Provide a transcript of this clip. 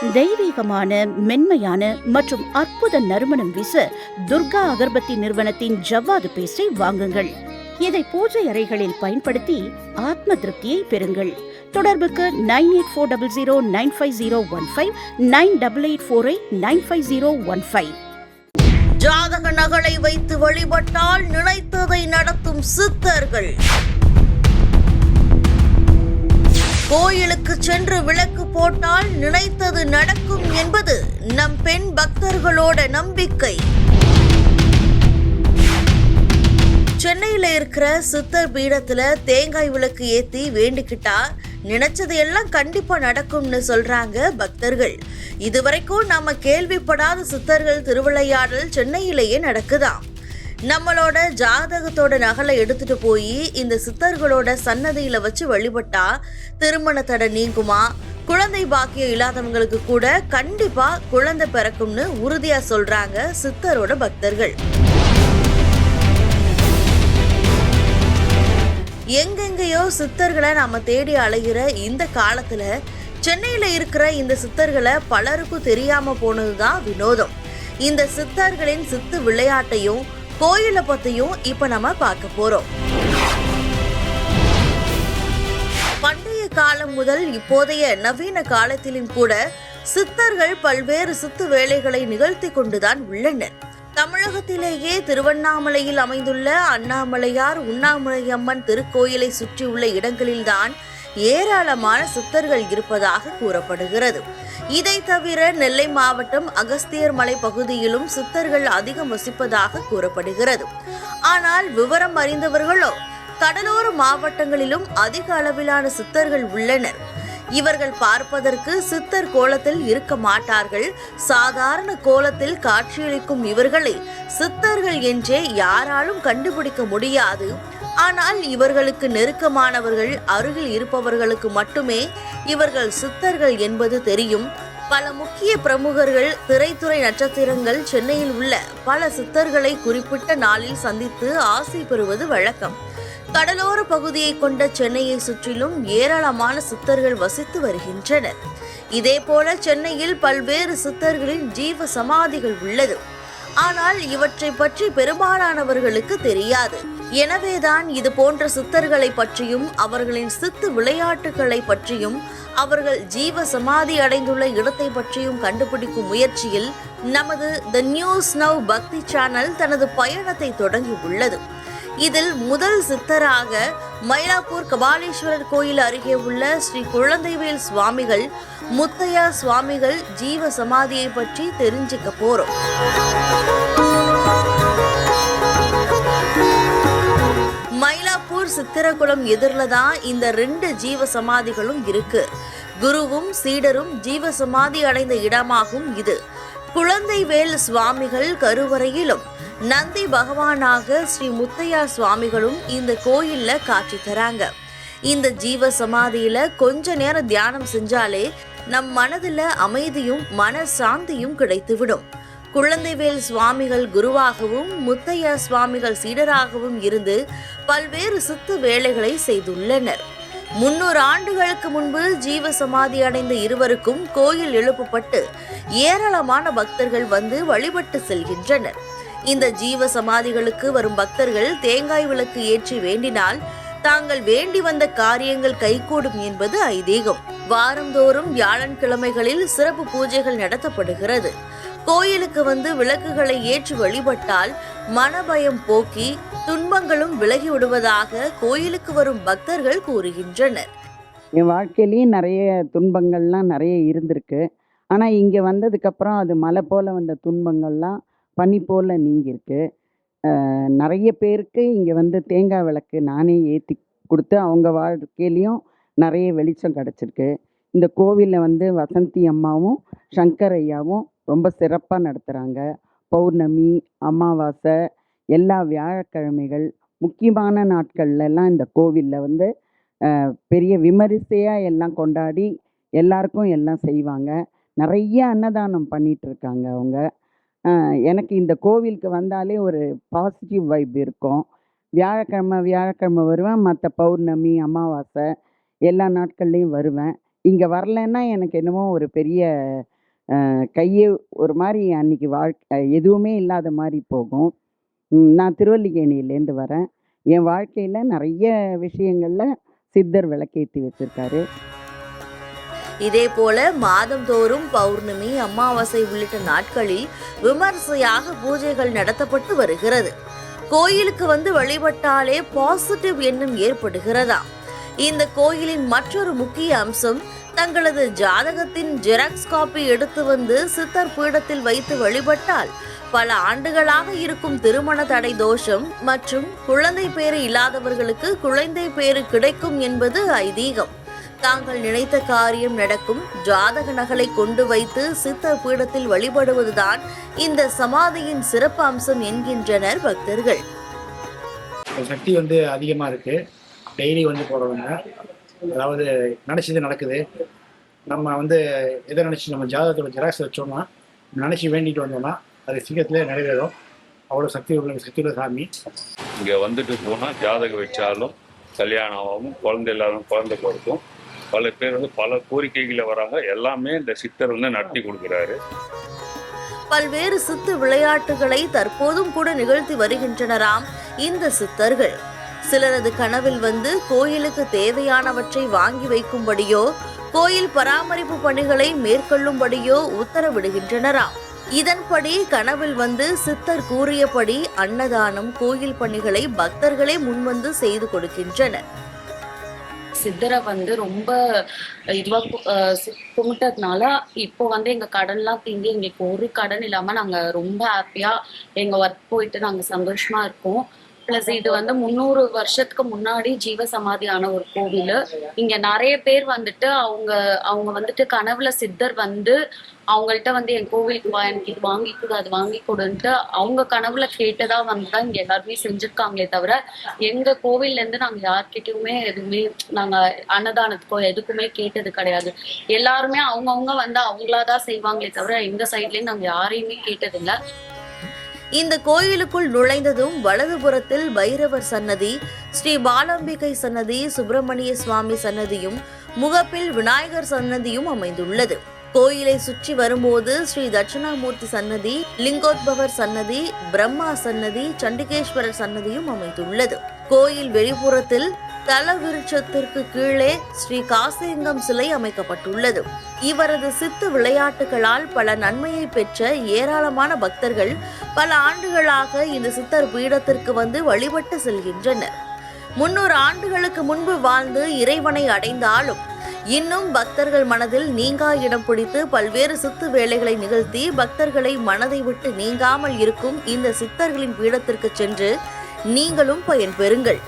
தெய்வீகமான மென்மையான மற்றும் அற்புத நறுமணம் வீச துர்கா அகர்பத்தி நிறுவனத்தின் ஜவ்வாது பேஸ்டை வாங்குங்கள். இதை பூஜை அறைகளில் பயன்படுத்தி ஆத்ம திருப்தியை பெறுங்கள். தொடர்புக்கு nine eight four double zero nine five zero one five nine double eight four eight nine five zero one five. ஜாதக நகலை வைத்து வழிபட்டால் நினைத்ததை நடத்தும் சித்தர்கள். கோயிலுக்கு சென்று விளக்கு போட்டால் நினைத்தது நடக்கும் என்பது நம் பெண் பக்தர்களோட நம்பிக்கை. சென்னையில இருக்கிற சித்தர் பீடத்துல தேங்காய் விளக்கு ஏத்தி வேண்டிக்கிட்டா நினைச்சது எல்லாம் கண்டிப்பா நடக்கும்னு சொல்றாங்க பக்தர்கள். இதுவரைக்கும் நம்ம கேள்விப்படாத சித்தர்கள் திருவிளையாடல் சென்னையிலேயே நடக்குதாம். நம்மளோட ஜாதகத்தோட நகலை எடுத்துட்டு போய் இந்த சித்தர்களோட சன்னதியில வச்சு வழிபட்டா திருமண தடை நீங்குமா? குழந்தை பாக்கியம் இல்லாதவங்களுக்கு கூட கண்டிப்பா குழந்தை பிறக்கும்னு உறுதியா சொல்றாங்க சித்தரோட பக்தர்கள். எங்கெங்கேயோ சித்தர்களை நாம தேடி அலைகிற இந்த காலத்துல சென்னையில இருக்கிற இந்த சித்தர்களை பலருக்கும் தெரியாம போனதுதான் வினோதம். இந்த சித்தர்களின் சித்து விளையாட்டையும் கோயிலை பத்தியும் இப்ப நம்ம பார்க்க போறோம். பண்டைய காலம் முதல் இப்போதைய நவீன காலத்திலும் கூட சித்தர்கள் பல்வேறு சித்து வேலைகளை நிகழ்த்தி கொண்டுதான் உள்ளனர். தமிழகத்திலேயே திருவண்ணாமலையில் அமைந்துள்ள அண்ணாமலையார் உண்ணாமலையம்மன் திருக்கோயிலை சுற்றியுள்ள இடங்களில்தான் ஏராளமான சித்தர்கள் இருப்பதாக கூறப்படுகிறது. இதை தவிர நெல்லை மாவட்டம் அகஸ்தியர் மலை பகுதியிலும் சித்தர்கள் அதிகம் வசிப்பதாக கூறப்படுகிறது. ஆனால் விவரம் அறிந்தவர்களோ கடலோர மாவட்டங்களிலும் அதிக அளவிலான சித்தர்கள் உள்ளனர். இவர்கள் பார்ப்பதற்கு சித்தர் கோலத்தில் இருக்க மாட்டார்கள். சாதாரண கோலத்தில் காட்சியளிக்கும் இவர்களை சித்தர்கள் என்றே யாராலும் கண்டுபிடிக்க முடியாது. ஆனால் இவர்களுக்கு நெருக்கமானவர்கள் அருகில் இருப்பவர்களுக்கு மட்டுமே இவர்கள் சித்தர்கள் என்பது தெரியும். பல முக்கிய பிரமுகர்கள் திரைத்துறை நட்சத்திரங்கள் சென்னையில் உள்ள பல சித்தர்களை குறிப்பிட்ட நாளில் சந்தித்து ஆசை பெறுவது வழக்கம். கடலோர பகுதியை கொண்ட சென்னையை சுற்றிலும் ஏராளமான சித்தர்கள் வசித்து வருகின்றனர். இதேபோல சென்னையில் பல்வேறு சித்தர்களின் ஜீவ சமாதிகள் உள்ளது. ஆனால் இவற்றை பற்றி பெரும்பாலானவர்களுக்கு தெரியாது. எனவேதான் இது போன்ற சித்தர்களை பற்றியும் அவர்களின் சித்து விளையாட்டுகளை பற்றியும் அவர்கள் ஜீவ சமாதி அடைந்துள்ள இடத்தை பற்றியும் கண்டுபிடிக்கும் முயற்சியில் நமது the news now Bhakti channel தனது பயணத்தை தொடங்கி உள்ளது இதில் முதல் சித்தராக மயிலாப்பூர் கபாலீஸ்வரர் கோயில் அருகே உள்ள ஸ்ரீ குழந்தைவேல் சுவாமிகள் முத்தையா சுவாமிகள் ஜீவ சமாதியை பற்றி தெரிஞ்சுக்க போறோம். மயிலாப்பூர் சித்திரகுளம் எதிரில் தான் இந்த ரெண்டு ஜீவ சமாதிகளும் இருக்கு. குருவும் சீடரும் ஜீவ சமாதி அடைந்த இடமாகும் இது. குழந்தைவேல் சுவாமிகள் கருவறையிலும் நந்தி பகவானாக ஸ்ரீ முத்தையா சுவாமிகளும் இந்த கோயில்ல காட்சி தராங்க. இந்த ஜீவ சமாதியில கொஞ்ச நேரம் தியானம் செஞ்சாலே நம் மனதுல அமைதியும் மன சாந்தியும் கிடைத்துவிடும். குழந்தைவேல் சுவாமிகள் குருவாகவும் முத்தையா சுவாமிகள் சீடராகவும் இருந்து பல்வேறு சித்து வேலைகளை செய்துள்ளனர். முன்னூறு ஆண்டுகளுக்கு முன்பு ஜீவ சமாதி அடைந்த இருவருக்கும் கோயில் எழுப்பப்பட்டு ஏராளமான பக்தர்கள் வந்து வழிபட்டு செல்கின்றனர். இந்த ஜீவ சமாதிகளுக்கு வரும் பக்தர்கள் தேங்காய் விளக்கு ஏற்றி வேண்டினால் தாங்கள் வேண்டி வந்த காரியங்கள் கைகூடும் என்பது ஐதீகம். வாரந்தோறும் வியாழன்கிழமைகளில் சிறப்பு பூஜைகள் நடத்தப்படுகிறது. கோயிலுக்கு வந்து விளக்குகளை ஏற்றி வழிபட்டால் மனபயம் போக்கி துன்பங்களும் விலகி விடுவதாக கோயிலுக்கு வரும் பக்தர்கள் கூறுகின்றனர். என் வாழ்க்கையிலையும் நிறைய துன்பங்கள்லாம் நிறைய இருந்திருக்கு. ஆனால் இங்கே வந்ததுக்கப்புறம் அது மலை போல் வந்த துன்பங்கள்லாம் பனி போல் நீங்கியிருக்கு. நிறைய பேருக்கு இங்கே வந்து தேங்காய் விளக்கு நானே ஏற்றி கொடுத்து அவங்க வாழ்க்கையிலையும் நிறைய வெளிச்சம் கிடச்சிருக்கு. இந்த கோவிலில் வந்து வசந்தி அம்மாவும் சங்கர் ஐயாவும் ரொம்ப சிறப்பாக நடத்துகிறாங்க பௌர்ணமி அமாவாசை எல்லா வியாழக்கிழமைகள் முக்கியமான நாட்கள்லாம் இந்த கோவிலில் வந்து பெரிய விமரிசையாக எல்லாம் கொண்டாடி எல்லாருக்கும் எல்லாம் செய்வாங்க. நிறைய அன்னதானம் பண்ணிகிட்ருக்காங்க அவங்க. எனக்கு இந்த கோவிலுக்கு வந்தாலே ஒரு பாசிட்டிவ் வைப் இருக்கும். வியாழக்கிழமை வியாழக்கிழமை வருவேன். மற்ற பௌர்ணமி அமாவாசை எல்லா நாட்கள்லேயும் வருவேன். இங்கே வரலைன்னா எனக்கு என்னமோ ஒரு பெரிய கையே ஒரு மாதிரி அன்னைக்கு வாழ்க்கை எதுவுமே இல்லாத மாதிரி போகும். நான் திருவல்லிக்கேணியிலேருந்து வரேன். என் வாழ்க்கையில் நிறைய விஷயங்களில் சித்தர் விளக்கேற்றி வச்சுருக்காரு. இதேபோல மாதந்தோறும் பௌர்ணமி அமாவாசை உள்ளிட்ட நாட்களில் விமர்சையாக பூஜைகள் நடத்தப்பட்டு வருகிறது. கோயிலுக்கு வந்து வழிபட்டாலே பாசிட்டிவ் எண்ணம் ஏற்படுகிறதா? இந்த கோயிலின் மற்றொரு முக்கிய அம்சம் தங்களது ஜாதகத்தின் ஜெராக்ஸ் காப்பி எடுத்து வந்து சித்தர் பீடத்தில் வைத்து வழிபட்டால் பல ஆண்டுகளாக இருக்கும் திருமண தடை தோஷம் மற்றும் குழந்தை பேறு இல்லாதவர்களுக்கு குழந்தை பேறு கிடைக்கும் என்பது ஐதீகம். தாங்கள் நினைத்த காரியம் நடக்கும். ஜாதக நகலை கொண்டு வைத்து சித்தர் பீடத்தில் வழிபடுவதுதான் இந்த சமாதியின் சிறப்பு அம்சம் என்கின்றனர் பக்தர்கள். சக்தி வந்து அதிகமாக இருக்குது டெய்லி வந்து போகிறவங்க அதாவது நினச்சது நடக்குது. நம்ம வந்து எதை நினச்சி நம்ம ஜாதகத்தோட ஜெராக்ஸ் வச்சோம்னா நினச்சி வேண்டிட்டு வந்தோம்னா அது சீக்கிரத்தில் நிறைவேறும். அவ்வளோ சக்தி உள்ள சக்தி உள்ள சாமி. இங்கே வந்துட்டு போனால் ஜாதகம் வச்சாலும் கல்யாணம் ஆகும் குழந்தை இல்லாதவங்க குழந்தை பிறக்கும். பல பேர் வந்து பல கோரிக்கைகளை வராங்க. எல்லாமே இந்த சித்தர் வந்து நடத்தி கொடுக்குறாரு. பல்வேறு சித்து விளையாட்டுகளை தற்போதும் கூட நிகழ்த்தி வருகின்றனராம் இந்த சித்தர்கள். சிலரது கனவில் வந்து கோயிலுக்கு தேவையானவற்றை வாங்கி வைக்கும்படியோ கோயில் பராமரிப்பு பணிகளை மேற்கொள்ளும்படியோ உத்தரவிடுகின்றனராம். இதன்படி கனவில் வந்து சித்தர் கூறியபடி அன்னதானம் கோயில் பணிகளை பக்தர்களே முன்வந்து செய்து கொடுக்கின்றனர். சித்தரை வந்து ரொம்ப இதுவா அஹ் கும்பிட்டதுனால இப்போ வந்து எங்க கடன்லாம் தீங்கி எங்களுக்கு ஒரு கடன் இல்லாம நாங்க ரொம்ப ஹாப்பியா எங்க ஒர்க் போயிட்டு நாங்க சந்தோஷமா இருக்கோம். பிளஸ் இது வந்து முந்நூறு வருஷத்துக்கு முன்னாடி ஜீவ சமாதியான ஒரு கோவில். இங்க நிறைய பேர் வந்துட்டு அவங்க அவங்க வந்துட்டு கனவுல சித்தர் வந்து அவங்கள்ட்ட வந்து என் கோவிலுக்கு வா எனக்கு இது வாங்கி கொடு அது வாங்கி கொடுன்ட்டு அவங்க கனவுல கேட்டதா வந்து தான் இங்க எல்லாருமே செஞ்சிருக்காங்களே தவிர எங்க கோவில்ல இருந்து நாங்க யார்கிட்டயுமே எதுவுமே நாங்க அன்னதானத்துக்கோ எதுக்குமே கேட்டது கிடையாது. எல்லாருமே அவங்கவுங்க வந்து அவங்களாதான் செய்வாங்களே தவிர எங்க சைட்லயும் நாங்க யாரையுமே கேட்டதில்லை. இந்த கோயிலுக்குள் நுழைந்ததும் வலதுபுறத்தில் பைரவர் சன்னதி ஸ்ரீ பாலாம்பிகை சன்னதி சுப்பிரமணிய சுவாமி சன்னதியும் முகப்பில் விநாயகர் சன்னதியும் அமைந்துள்ளது. கோயிலை சுற்றி வரும்போது ஸ்ரீ தட்சிணாமூர்த்தி சன்னதி லிங்கோத்பவர் சன்னதி பிரம்மா சன்னதி சண்டிகேஸ்வரர் சன்னதியும் அமைந்துள்ளது. கோயில் வெளிப்புறத்தில் தல விருட்சத்திற்கு கீழே ஸ்ரீ காசிலிங்கம் சிலை அமைக்கப்பட்டுள்ளது. இவரது சித்து விளையாட்டுகளால் பல நன்மையை பெற்ற ஏராளமான பக்தர்கள் பல ஆண்டுகளாக இந்த சித்தர் பீடத்திற்கு வந்து வழிபட்டு செல்கின்றனர். முன்னூறு ஆண்டுகளுக்கு முன்பு வாழ்ந்து இறைவனை அடைந்தாலும் இன்னும் பக்தர்கள் மனதில் நீங்கா இடம் பிடித்து பல்வேறு சித்து வேலைகளை நிகழ்த்தி பக்தர்களை மனதை விட்டு நீங்காமல் இருக்கும் இந்த சித்தர்களின் பீடத்திற்கு சென்று நீங்களும் பயன்பெறுங்கள்.